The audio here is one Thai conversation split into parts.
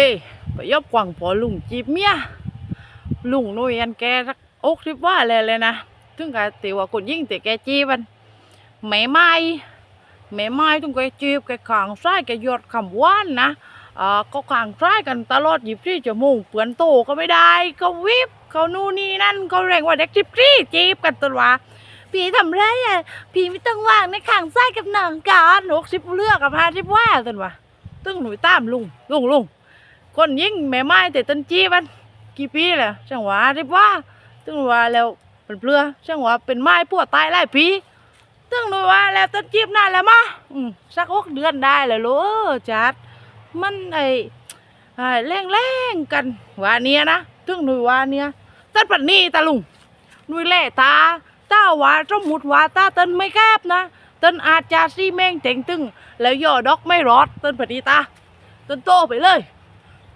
เอ้ยไปยอบกวางพอลุงจีบเมียลุงนุยอันแกรักอกทิบว่าเลยเลยนะถึงกับติว่าคนยิ่งแต่แกจีบันแม่ไม้แม่ไม้ถึงแกจีบแกขางซ้แกหยดคำว่านนะอ่าก็ขางซ้กันตลอดหยิบที่จะมูกเปือนโตก็ไม่ได้ก็วิบเขานู่นนี่นั่นเขาเรียกว่าเด็กจิบจี้จีบกันตัวว่าพี่ทำไรอะพี่ไม่ต้องว่างในขางซ้กับหนังกันหกสิบเลือกกับห้าสิบว่าตัวว่าตึ้งหนุ่ยตามลุงลุงลุง คนยิ่งแม่ไม้แต่ต้นจีมันกี่ปีแล้วจังหวะที่ว่าตึงว่าแล้วเป็นเปลือจังหวะเป็นไม้ปวดตายหลายปีตึงหนูว่าแล้วต้นจีบนานแล้วมาอืมสักหกเดือนได้แล้วลูกจัดมันไอ้ไอ้แรงแรงกันว่าเนี้ยนะตึงหนูว่าเนี้ยต้นปันนี่ตาลุงหนุยแล่ตาตาว่าสมมุติว่าตาต้นไม่แคบนะต้นอาจจะซีแมงเจ๋งตึงแล้วย่อดอกไม่รอดต้นปันนี่ตาต้นโตไปเลย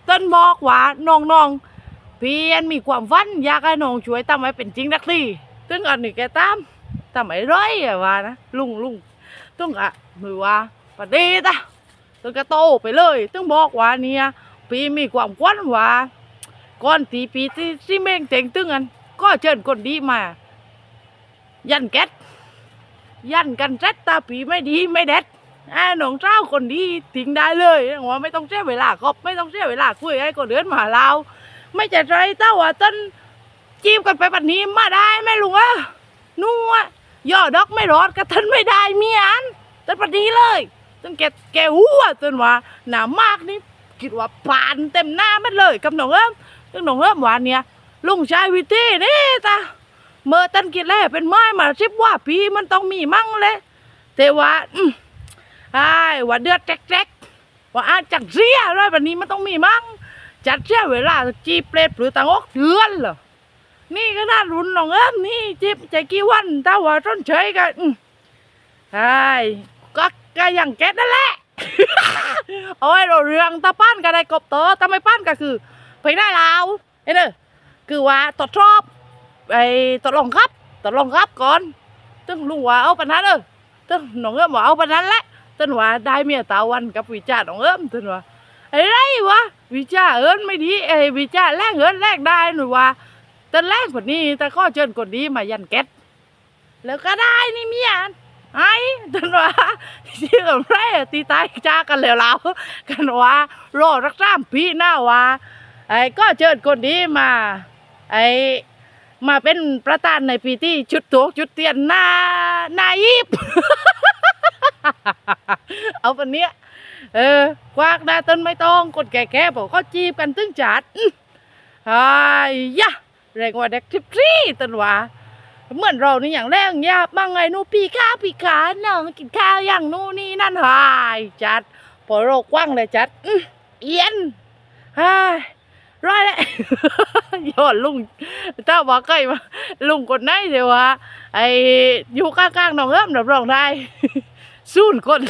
ต้นบอกว่าน้องน้องๆพี่อันมีความฝันอยากให้น้องช่วยทำให้เป็นจริงนักที่ตึงอันนี้แกตามทำไมร้อยอะว่านะลุงลุงตึงอะมือว่าปะเดตะตึงก็โตไปเลยตึงบอกว่าเนี่ยพี่มีความฝันว่าก่อนตีปีที่ซีเมงเต็งตึงอันก็เชิญคนดีมา ยันแก๊สยันกันแซดตาปีไม่ดีไม่เด็ด ไอ้หนองเจ้าคนดีทิ้งได้เลยว่าไม่ต้องเสียเวลาครบไม่ต้องเสียเวลาคุยให้คนเดินมาหาเราไม่จะไรเต้าว่าต้นจีบกันไปแบบนี้มาได้ไหมลุงอะนู่ะย่อดอกไม่รอดก็ทันไม่ได้เมียนต้นแบบนี้เลยต้นแกแกหัวต้นว่าหนามากนี่คิดว่าผ่านเต็มหน้ามันเลยกับหนองเอิมต้นหนองเอิมหวานเนี่ยลุงชายวิธีนี่ตาเมื่อต้นกินแล้วเป็นไม้มาชิบว่าปีมันต้องมีมั่งเลยแต่ว่าอืม ใช่ว่าเดือดแจ๊กๆว่าอาจังเสียอะไรแบบนี้มันต้องมีมั้งจัดเสียเวลาจีเปรตหรือต่างอกเดือนเหรอนี่ก็น่ารุนน้องเอิมนี่จีบใจกี่วันถ้าว่าต้นเฉยกันอืมใช่ก็ก็อย่างแกนั่นแหละเอาไว้เราเรื่องตาป้านก็ได้กบโตถ้าไม่ป้านก็คือไปได้แล้วเอ้เด้อคือว่าตรวจสอบไอ้ตกลงครับตกลงครับก่อนตึงลุงว่าเอาปานนั้นเออตึงน้องเอิมว่าเอาปานนั้นแหละ ต้นว่าได้เมียตาวันกับวิจารณ์ของเอิ้มต้นว่าไอ้ไรวะวิจารณ์เอิ้นไม่ดีไอ้วิจารณ์แรกเอิ้นแรกได้หนูว่าต้นแรกคนนี้แต่ก็เชิญคนนี้มายันแก๊สแล้วก็ได้นี่เมียไอ้ต้นว่าที่กับไรตีตายจ้ากันแล้วเรากันว่ารอรักษามพี่หน้าว่าไอ้ก็เชิญคนนี้มา ไอ้มาเป็นประธานในปีที่ชุดโถกชุดเตียนหน้านายิบ เอาปันเนี้ยเออควักได้ต้นไม่ต้องกดแก่ๆบอกเขาจีบกันตึงจัดไอ้ยะเรียกว่าเด็กทิพรีต้นว่าเหมือนเรานี่อย่างแรกยาบบ้างไงนูปีข้าปีขาหนังกินข้าวอย่างนู้นนี่นั่นหายจัดพอเรากว้างเลยจัดเอียนไอ้ร้อยเลยยอดลุงเจ้าบอกเคยมาลุงกดไหนเดี๋ยวว่าไอ้อยู่ข้างๆน้องเอิ้มรับรองได้ สู้นคน